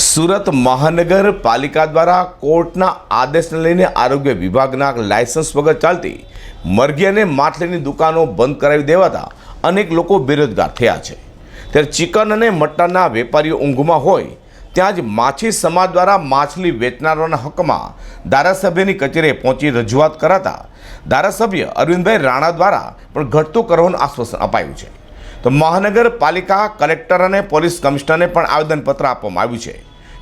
સુરત મહાનગરપાલિકા દ્વારા કોર્ટના આદેશને લઈને આરોગ્ય વિભાગના લાયસન્સ વગર ચાલતી મરઘી અને માછલીની દુકાનો બંધ કરાવી દેવાતા અનેક લોકો બેરોજગાર થયા છે. ત્યારે ચિકન અને મટનના વેપારીઓ ઊંઘમાં હોય ત્યાં જ માછી સમાજ દ્વારા માછલી વેચનારાઓના હકમાં ધારાસભ્યની કચેરીએ પહોંચી રજૂઆત કરાતા ધારાસભ્ય અરવિંદભાઈ રાણા દ્વારા પણ ઘટતું કરવાનું આશ્વાસન અપાયું છે. તો મહાનગરપાલિકા કલેક્ટર અને પોલીસ કમિશનરને પણ આવેદનપત્ર આપવામાં આવ્યું છે.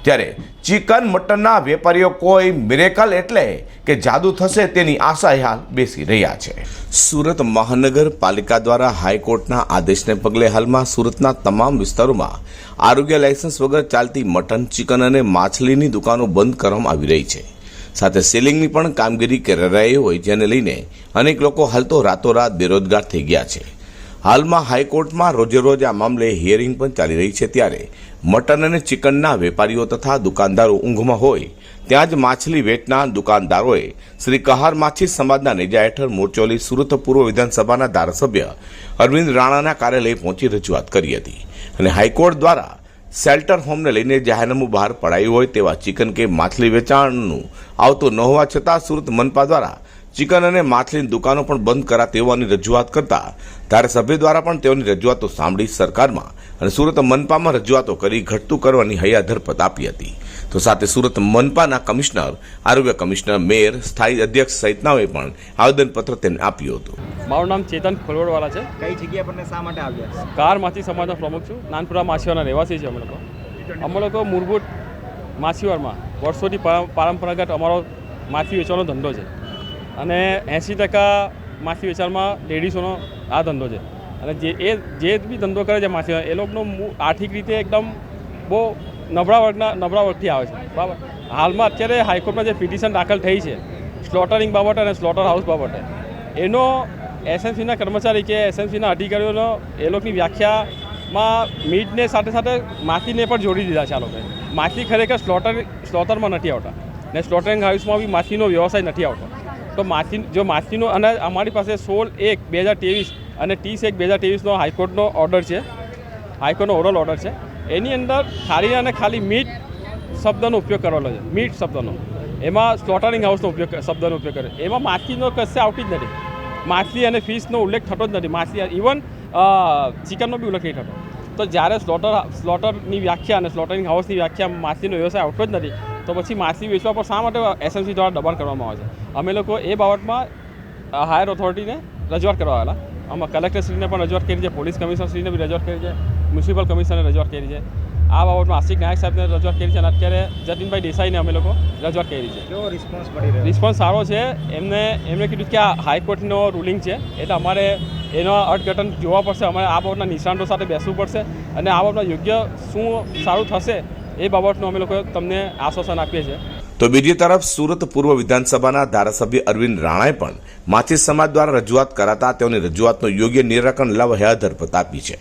ત્યારે ચિકન મટનના વેપારીઓ કોઈ મિરેકલ એટલે કે જાદુ થશે તેની આશા હાલ બેસી રહ્યા છે. સુરત મહાનગરપાલિકા દ્વારા હાઈકોર્ટના આદેશને પગલે હાલમાં સુરતના તમામ વિસ્તારોમાં આરોગ્ય લાયસન્સ વગર ચાલતી મટન, ચિકન અને માછલીની દુકાનો બંધ કરવામાં આવી રહી છે. સાથે સેલિંગની પણ કામગીરી કરાઈ હોય જેને લઈને અનેક લોકો હાલ તો રાતોરાત બેરોજગાર થઈ ગયા છે. હાલમાં હાઈકોર્ટમાં રોજે રોજ આ મામલે હિયરિંગ પણ ચાલી રહી છે ત્યારે મટન અને ચિકનના વેપારીઓ તથા દુકાનદારો ઊંઘમાં હોય ત્યાં જ માછલી વેચનાર દુકાનદારોએ શ્રી કહાર માછી સમાજના નેજા હેઠળ મોરચોલી સુરત પૂર્વ વિધાનસભાના ધારાસભ્ય અરવિંદ રાણાના કાર્યાલય પહોંચી રજૂઆત કરી હતી. અને હાઈકોર્ટ દ્વારા શેલ્ટર હોમને લઈને જાહેરનામું બહાર પડાયું હોય તેવા ચિકન કે માછલી વેચાણનું આવતું ન હોવા છતાં સુરત મનપા દ્વારા ચિકન અને માછલીની દુકાનો પણ બંધ કરા તેવાની રજૂઆત કરતા ધારાસભ્ય દ્વારા પણ તેઓની રજૂઆતો સાંભળી સરકારમાં અને સુરત મનપામાં રજૂઆતો કરી ઘટતું કરવાની હૈયાધરપત આપી હતી. તો સાથે સુરત મનપાના કમિશનર આરોગ્ય કમિશનર મેયર સ્થાયી અધ્યક્ષ સહિતનાઓએ પણ આવેદનપત્ર તેને આપ્યું હતું. મારું નામ ચેતન ખોલવડવાલા છે. કઈ જગ્યા પર શા માટે આવ્યા કાર માછી સમાજનો પ્રમુખ છું. નાનપુરા માછીવારના રહેવાસી છે અમે લોકો. અમે લોકો મૂળભૂત માછીવારમાં વર્ષોથી પરંપરાગત અમારો માછી વેચવાનો ધંધો છે. અને એંસી ટકા માછી વેચાણમાં લેડીઝોનો આ ધંધો છે. અને જે એ, જે બી ધંધો કરે છે માછલી એ લોકોનો આર્થિક રીતે એકદમ બહુ નબળા વર્ગના, નબળા વર્ગથી આવે છે. બરાબર? હાલમાં અત્યારે હાઈકોર્ટમાં જે પિટિશન દાખલ થઈ છે, સ્લોટરિંગ બાબતે અને સ્લોટર હાઉસ બાબતે, એનો એસએમસીના કર્મચારી કે એસએમસીના અધિકારીઓનો એ લોકોની વ્યાખ્યામાં મીટને સાથે સાથે માછલીને પણ જોડી દીધા છે આ લોકોએ. માછલી ખરેખર સ્લોટર, સ્લોટરમાં નથી આવતા. ને સ્લોટરિંગ હાઉસમાં બી માછલીનો વ્યવસાય નથી આવતો. તો માછી જો માછલીનો અને અમારી પાસે સોળ એક બે હજાર ત્રેવીસ અને ત્રીસ એક બે હજાર ત્રેવીસનો હાઈકોર્ટનો ઓર્ડર છે. હાઈકોર્ટનો ઓરલ ઓર્ડર છે. એની અંદર ખાલી અને ખાલી મીટ શબ્દનો ઉપયોગ કરવાનો છે. મીટ શબ્દનો. એમાં સ્લોટરિંગ હાઉસનો ઉપયોગ શબ્દનો ઉપયોગ કર્યો એમાં માછલીનો કશે આવતી જ નથી. માછલી અને ફિશનો ઉલ્લેખ થતો જ નથી. માછલી ઇવન ચિકનનો બી ઉલ્લેખ નહીં થતો. તો જ્યારે સ્લોટર સ્લોટરની વ્યાખ્યા અને સ્લોટરિંગ હાઉસની વ્યાખ્યા માછલીનો વ્યવસાય આવતો જ નથી તો પછી માછલી વેચવા પર શા માટે એસએમસી દ્વારા દબાણ કરવામાં આવે છે? અમે લોકો એ બાબતમાં હાયર ઓથોરિટીને રજૂઆત કરવા આવેલા. આમાં કલેક્ટરશ્રીને પણ રજૂઆત કરી છે પોલીસ કમિશનરશ્રીને બી રજૂઆત કરી છે મ્યુનિસિપલ કમિશનરને રજૂઆત કરી છે. આ બાબતમાં આશિક નાયક સાહેબને રજૂઆત કરી છે અને અત્યારે જતીનભાઈ દેસાઈને અમે લોકો રજૂઆત કરી છે. કેવો રિસ્પોન્સ મળી રહ્યો? રિસ્પોન્સ સારો છે. એમને એમણે કીધું કે આ હાઈકોર્ટનો રૂલિંગ છે એટલે અમારે એનો અર્થઘટન જોવા પડશે. અમારે આ બાબતના નિષ્ણાંતો સાથે બેસવું પડશે અને આ બાબતમાં યોગ્ય શું સારું થશે એ બાબતનું અમે લોકો તમને આશ્વાસન આપીએ છીએ. તો બીજી તરફ સુરત પૂર્વ વિધાનસભાના ધારાસભ્ય અરવિંદ રાણાએ પણ માછી સમાજ દ્વારા રજૂઆત કરાતા તેઓની રજૂઆતનું યોગ્ય નિરાકરણ લાવવા હૈયા ધરપત આપી છે.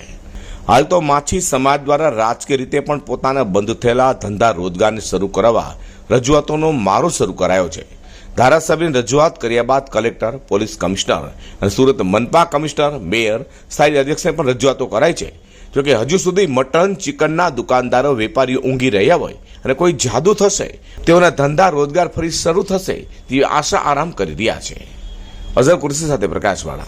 હાલ તો માછી સમાજ દ્વારા રાજકીય રીતે પણ પોતાના બંધ થયેલા ધંધા રોજગારને શરૂ કરાવવા રજૂઆતોનો મારો શરૂ કરાયો છે. ધારાસભ્યની રજૂઆત કર્યા બાદ કલેક્ટર, પોલીસ કમિશનર અને સુરત મનપા કમિશનર, મેયર, સ્થાયી અધ્યક્ષને પણ રજૂઆતો કરાઈ છે. જોકે હજુ સુધી મટન, ચિકનના દુકાનદારો, વેપારીઓ ઊંઘી રહ્યા હોય અને કોઈ જાદુ થશે, તેઓના ધંધા રોજગાર ફરી શરૂ થશે, તેવી આશા આરામ કરી રહ્યા છે. અઝર કુરશી સાથે પ્રકાશવાળા.